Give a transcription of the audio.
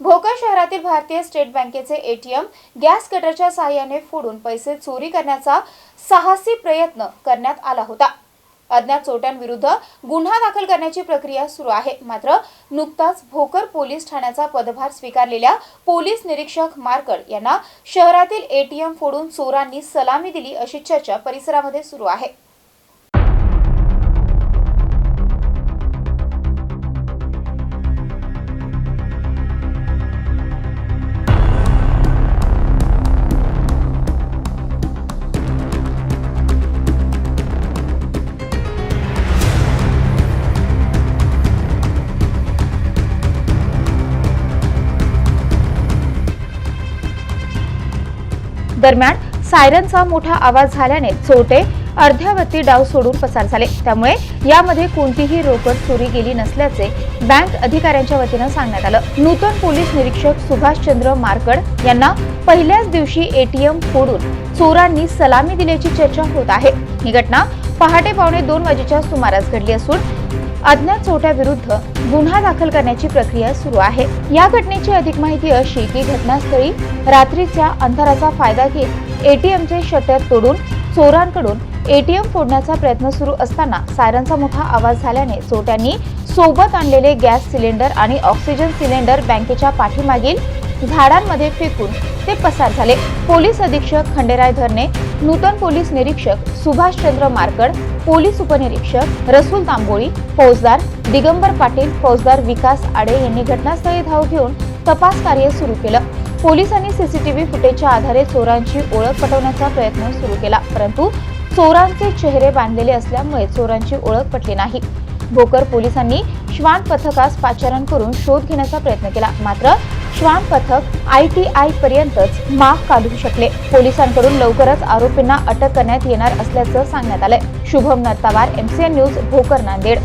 भोकर शहरातील भारतीय स्टेट बँकेचे एटीएम गॅस कटरच्या साहाय्याने फोडून पैसे चोरी करण्याचा साहसी प्रयत्न करण्यात आला होता. अज्ञात चोट्यांविरुद्ध गुन्हा दाखल करण्याची प्रक्रिया सुरू आहे. मात्र नुकताच भोकर पोलीस ठाण्याचा पदभार स्वीकारलेल्या पोलीस निरीक्षक मारकड यांना शहरातील एटीएम फोडून चोरांनी सलामी दिली अशी चर्चा परिसरामध्ये सुरू आहे. दरम्यान सायरनचा मोठा आवाज झाल्याने चोरटे अर्ध्यावरती डाव सोडून पसार झाले. त्यामुळे यामध्ये कोणतीही रोकड चोरी गेली नसल्याचे बँक अधिकाऱ्यांच्या वतीनं सांगण्यात आलं. नूतन पोलीस निरीक्षक सुभाषचंद्र मारकड यांना पहिल्याच दिवशी एटीएम फोडून चोरांनी सलामी दिल्याची चर्चा होत आहे. ही घटना पहाटे पावणे दोन वाजेच्या सुमारास घडली असून अज्ञात चोट्याविरुद्ध गुन्हा दाखल करण्याची प्रक्रिया सुरू आहे. या घटनेची अधिक माहिती अशी की घटनास्थळी रात्रीच्या अंधाराचा फायदा घेत एटीएमचे शटर तोडून चोरांकडून एटीएम फोडण्याचा प्रयत्न सुरू असताना सायरनचा मोठा आवाज झाल्याने चोट्यांनी सोबत आणलेले गॅस सिलेंडर आणि ऑक्सिजन सिलेंडर बँकेच्या पाठीमागील झाडांमध्ये फेकून ते पसार झाले. पोलीस अधीक्षक खंडेराय धरणे नूतन पोलीस निरीक्षक सुभाषचंद्र मारकड पोलीस उपनिरीक्षक रसूल तांबोळी फौजदार दिगंबर पाटील फौजदार विकास आडे यांनी घटनास्थळी धाव घेऊन तपास कार्य सुरू केलं. पोलिसांनी सीसीटीव्ही फुटेजच्या आधारे चोरांची ओळख पटवण्याचा प्रयत्न सुरू केला परंतु चोरांचे चेहरे बांधलेले असल्यामुळे चोरांची ओळख पटली नाही. भोकर पोलिसांनी श्वान पथकास पाचारण करून शोध घेण्याचा प्रयत्न केला मात्र श्वान पथक आय टी आय पर्यंतच माग काढू शकले. पोलिसांकडून लवकरच आरोपींना अटक करण्यात येणार असल्याचं सांगण्यात आलंय. Shubham Nartawar MCN news Bhokar Nanded.